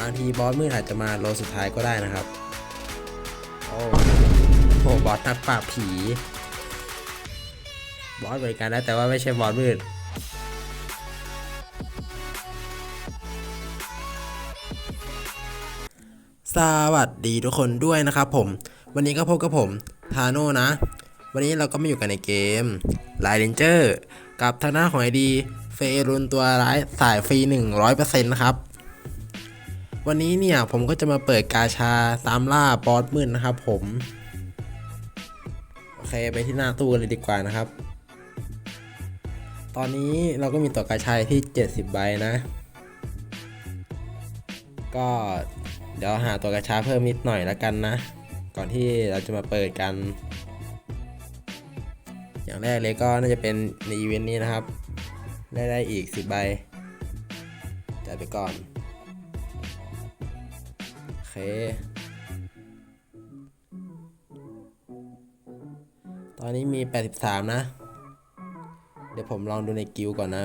บางทีบอสมืดอาจจะมาโลสุดท้ายก็ได้นะครับ โอ้โหบอสนักปราบผี บอสบริการได้แต่ว่าไม่ใช่บอสมืดสวัสดีทุกคนด้วยนะครับผม วันนี้ก็พบกับผมทาโน่นะ วันนี้เราก็มาอยู่กันในเกมไลเลนเจอร์กับทางหน้าของไอดีเฟรุนตัวร้ายสายฟรี 100%นะครับ วันนี้เนี่ยผมก็จะมาเปิดกาชาตามล่าบอสมืดนะครับผม โอเคไปที่หน้าตู้กันเลยดีกว่านะครับ ตอนนี้เราก็มีตัวกาชาที่ 70 ใบนะ ก็เดี๋ยวหาตัวกระชาเพิ่มนิดหน่อยแล้วกันนะ ก่อนที่เราจะมาเปิดกัน อย่างแรกเลยก็น่าจะเป็นในอีเวนต์นี้นะครับ ได้ได้อีก 10 ใบจ่ายไปก่อน เคตอนนี้มี 83 นะ เดี๋ยวผมลองดูในกิลด์ก่อนนะ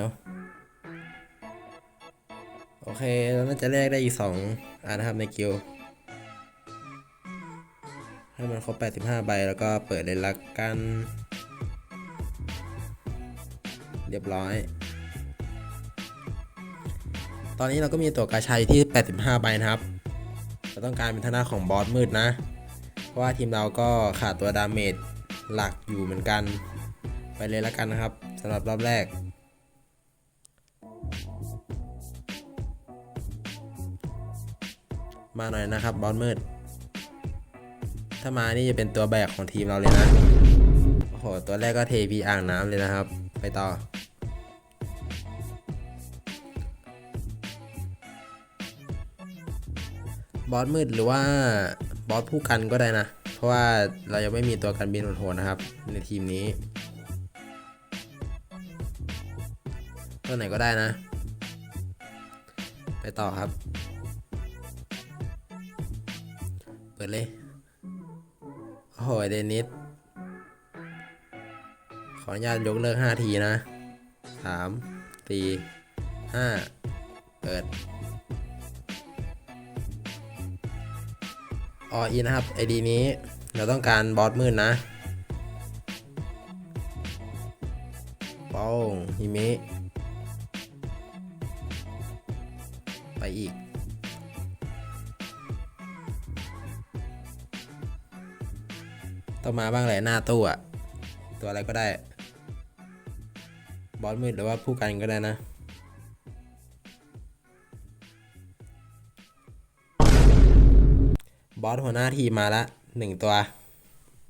โอเคเราน่าจะแลกได้อีกสองอันนะครับในกิลด์ให้มันครบ 85 ใบ แล้วก็เปิดเลยละกัน เรียบร้อย ตอนนี้เราก็มีตัวกาชัยที่ 85 ใบนะครับ เราต้องการเป็นทางหน้าของบอสมืดนะ เพราะว่าทีมเราก็ขาดตัวดาเมจหลักอยู่เหมือนกัน ไปเลยละกันนะครับสำหรับรอบแรก มาหน่อยนะครับบอสมืด ถ้ามานี่จะเป็นตัวแบกของทีมเราเลยนะ โอ้โห ตัวแรกก็เทพีอ่างน้ำเลยนะครับ ไปต่อ บอสมืดหรือว่าบอสผู้กันก็ได้นะ เพราะว่าเรายังไม่มีตัวกันบินโหดๆนะครับ ในทีมนี้ ตัวไหนก็ได้นะ ไปต่อครับ เปิดเลยโอ้โหเดนิสขออนุญาตยกเลิก 5 ทีนะ 3 4 5 เปิด ออีนะครับไอดีนี้เราต้องการบอสมืดนะป้องฮิมิไปอีก ต้องมาบ้างแหละหน้าตู้อะตัวอะไรก็ได้ บอสมืดหรือว่าผู้กันก็ได้นะ บอสหัวหน้าทีมมาละหนึ่งตัว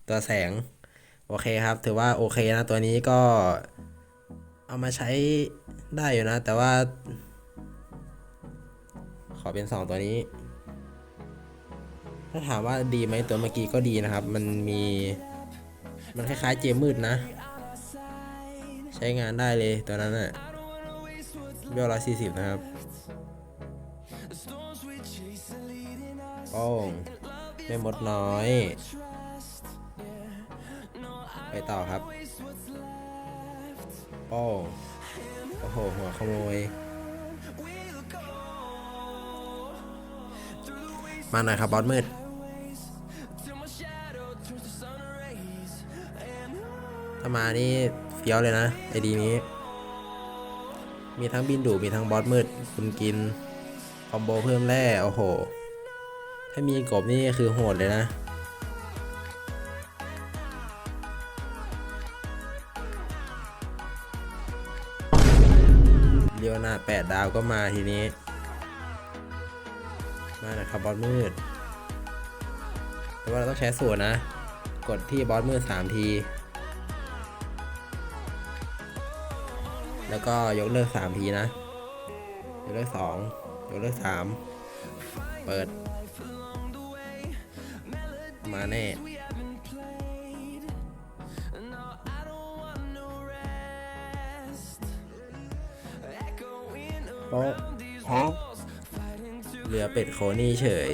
ตัวแสง โอเคครับ ถือว่าโอเคนะตัวนี้ก็เอามาใช้ได้อยู่นะ แต่ว่า ขอเป็น2ตัวนี้ ถ้าถามว่าดีไหมตัวเมื่อกี้ก็ดีนะครับ มันมี มันคล้ายๆเจมมืดนะ ใช้งานได้เลยตัวนั้นอะเบลร้อยสี่สิบนะครับโป้ง ไม่มดน้อย ไปต่อครับโป้โอ้โห หัวขโมย มาหน่อยครับบอสมืดถ้ามานี่เฟี้ยวเลยนะ ไอดีนี้ มีทั้งบินดูมีทั้งบอสมืด คุณกิน คอมโบเพิ่มแร่โอ้โหามีกบนี่คือโหดเลยนะเรียวนาแปดดาวก็มาทีนี้ มานะครับบอสมืด แต่ว่าเราต้องใช้สูตรนะ กดที่บอสมืด 3 ที แล้วก็ยกเลิก 3 ทีนะ ยกเลิก 2 ยกเลิก 3 เปิด มาแน่ โป๊ะฮะเรือเป็ดโคนี่เฉย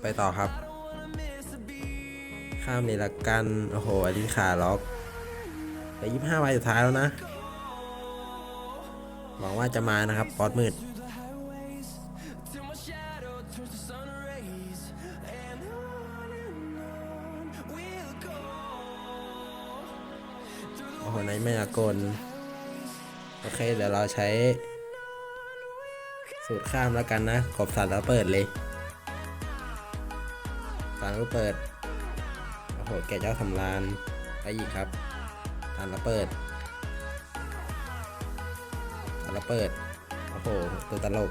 ไปต่อครับ ข้ามนี่ละกัน โอ้โหอันนี้ขาล็อกเหลือยี่ห้าใบสุดท้ายแล้วนะ หวังว่าจะมานะครับบอสมืด ไม่อากล โอเค เดี๋ยวเราใช้ สูตรข้ามแล้วกันนะ กบสัตว์แล้วเปิดเลยฟันก็เปิด โอ้โห แกเจ้าสำรานไปอีกครับฟันแล้วเปิดฟันแล้วเปิด โอ้โห ตัวตลก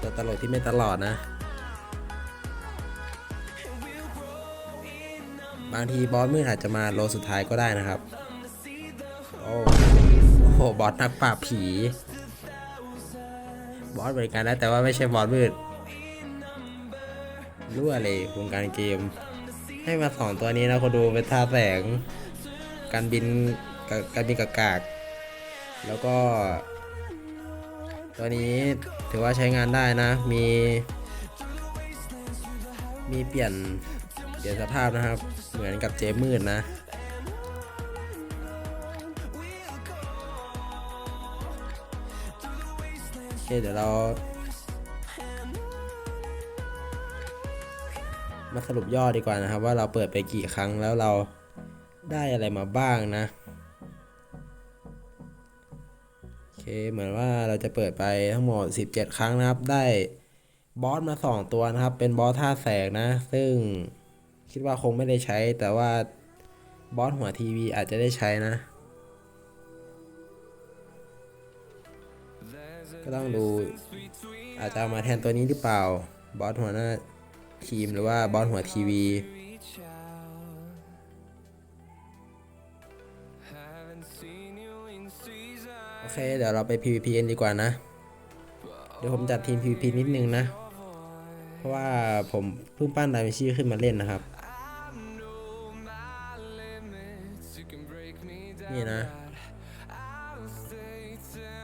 ตัวตลกที่ไม่ตลอดนะ บางทีบอสมืดอาจจะมาโลสุดท้ายก็ได้นะครับ โอ้โหบอสนักปราบผี บอสบริการได้แต่ว่าไม่ใช่บอสมืดรั่วเลยวงการเกม ให้มาสองตัวนี้นะคนดูเป็นท่าแสง การบินกการบินกากากแล้วก็ ตัวนี้ถือว่าใช้งานได้นะ มี มีเปลี่ยนเปลี่ยนสภาพนะครับ เหมือนกับเจมืดนะโอเคเดี๋ยวเรา มาสรุปยอดีกว่านะครับ ว่าเราเปิดไปกี่ครั้งแล้วเราได้อะไรมาบ้างนะโอเคเหมือนว่าเราจะเปิดไปทั้งหมด 17 ครั้งนะครับ ได้บอสมา 2 ตัวนะครับ เป็นบอสท่าแสกนะ ซึ่ง คิดว่าคงไม่ได้ใช้ แต่ว่าบอสหัวทีวีอาจจะได้ใช้นะ ก็ต้องดู อาจจะเอามาแทนตัวนี้หรือเปล่า บอสหัวหน้าทีมหรือว่าบอสหัวทีวีโอเค เดี๋ยวเราไป PVP กันดีกว่านะ เดี๋ยวผมจัดทีม PVP นิดนึงนะ เพราะว่าผมเพิ่งปั้นดาวิชีขึ้นมาเล่นนะครับ นี่นะ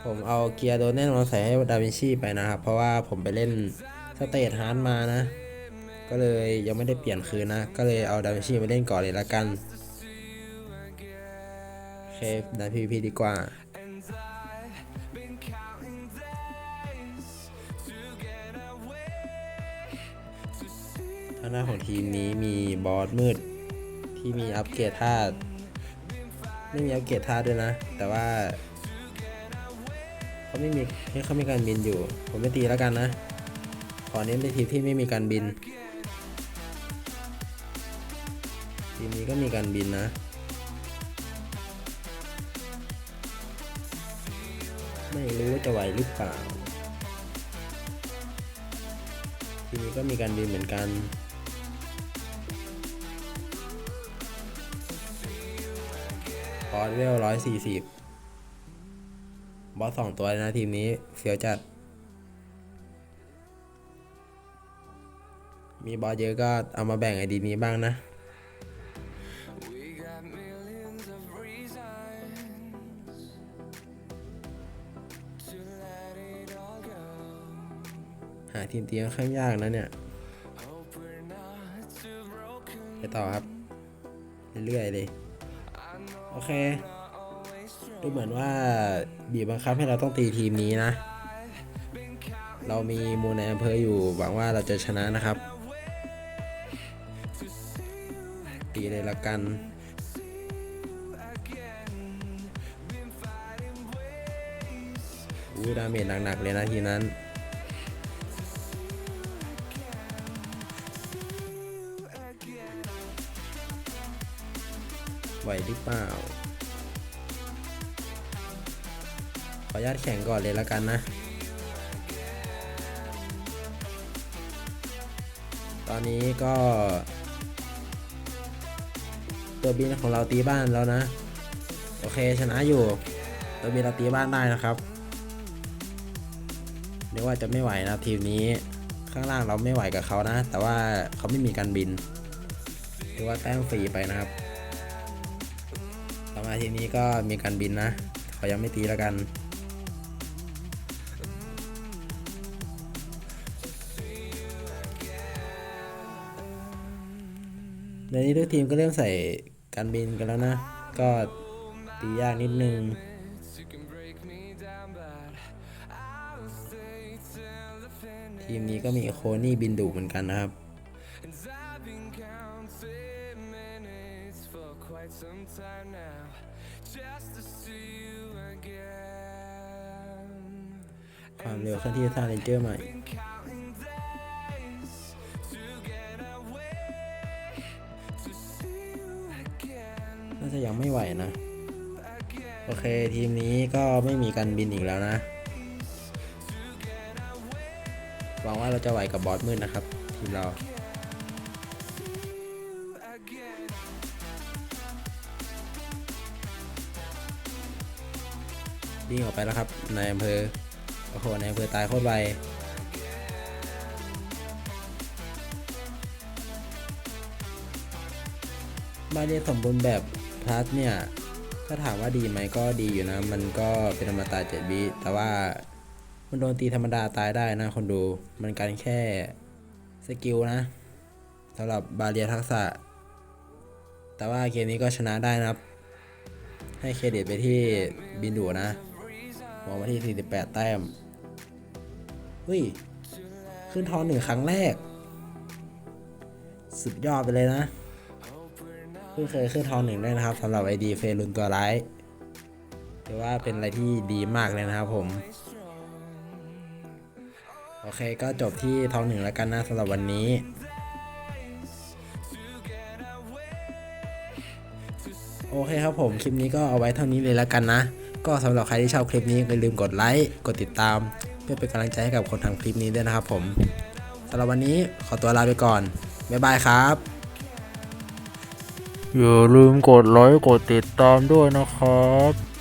ผมเอาเกียร์โดนแน่นอนใส่ให้ดาวินชีไปนะครับ เพราะว่าผมไปเล่นสเตทฮาร์ดมานะ ก็เลยยังไม่ได้เปลี่ยนคืนนะ ก็เลยเอาดาวินชีมาเล่นก่อนเลยละกันโอเคดัน PVP ดีกว่าทางหน้าของทีมนี้มีบอสมืดที่มีอัปเกรดธาตุ ไม่มีอัปเกรดธาตุด้วยนะ แต่ว่าเขาไม่มีเขามีการบินอยู่ ผมไม่ตีแล้วกันนะขอเน้นไปทีที่ไม่มีการบิน ทีมนี้ก็มีการบินนะไม่รู้ว่าจะไหวหรือเปล่า ทีนี้ก็มีการบินเหมือนกัน อสเวลร้อยสี่สิบบอสสองตัวเลยนะทีมนี้เฟียวจัด มีบอสเยอะก็เอามาแบ่งไอดีนี้บ้างนะหาทีมตีค่อนข้างยากนะเนี่ย ไปต่อครับ เรื่อยๆเลย โอเค ดูเหมือนว่าบีบบังคับให้เราต้องตีทีมนี้นะ เรามีมูลในอำเภออยู่หวังว่าเราจะชนะนะครับ ตีเลยละกันอู้ดาเมจหนักๆเลยนะทีนั้น ไหวหรือเปล่า ขออนุญาตแข่งก่อนเลยแล้วกันนะ ตอนนี้ก็ ตัวบินของเราตีบ้านแล้วนะ โอเคชนะอยู่ ตัวบินเราตีบ้านได้นะครับเรียกว่าจะไม่ไหวนะทีมนี้ข้างล่างเราไม่ไหวกับเขานะ แต่ว่าเขาไม่มีการบินถือว่าแต้มฟรีไปนะครับาทีนี้ก็มีการบินนะ ขอยังไม่ตีแล้วกัน เดี๋ยวนี้ทุกทีมก็เริ่มใส่การบินกันแล้วนะ ก็ตียากนิดนึงทีมนี้ก็มีโคนี่บินดุเหมือนกันนะครับ sometime now just to see you again. ความเร็วเคลื่อนที่ท่าเรนเจอร์ใหม่ Been counting days to get away to see you again, น่าจะยังไม่ไหวนะ again. โอเคทีมนี้ก็ไม่มีการบินอีกแล้วนะ หวังว่าเราจะไหวกับบอสมืดนะครับ ทีมเรา วิ่งออกไปแล้วครับในอำเภอโอ้โหนอำเภอตายโคตรไวบาเรียสมบูรณ์แบบพลัสเนี่ยถ้าถามว่าดีไหมก็ดีอยู่นะ มันก็เป็นอมตะเจ็ดวิแต่ว่ามันโดนตีธรรมดาตายได้นะคนดู มันการแค่สกิลนะสำหรับบาเรียทักษะ แต่ว่าเกมนี้ก็ชนะได้นะครับ ให้เครดิตไปที่บินดูนะ มองมาที่ 48 แต้ม เฮ้ย ขึ้นทอนหนึ่งครั้งแรก สุดยอดไปเลยนะ เพิ่งเคยขึ้นทอนหนึ่งด้วยนะครับสำหรับไอดีเฟรุนตัวร้ายถือว่าเป็นอะไรที่ดีมากเลยนะครับผม โอเคก็จบที่ทองหนึ่งแล้วกันนะสำหรับวันนี้โอเคครับผม คลิปนี้ก็เอาไว้เท่านี้เลยแล้วกันนะ ก็สำหรับใครที่ชอบคลิปนี้อย่าลืมกดไลค์ กดติดตาม เพื่อเป็นกำลังใจให้กับคนทำคลิปนี้ด้วยนะครับผมสำหรับวันนี้ขอตัวลาไปก่อน บ๊ายบายครับ อย่าลืมกดไลค์ กดติดตามด้วยนะครับ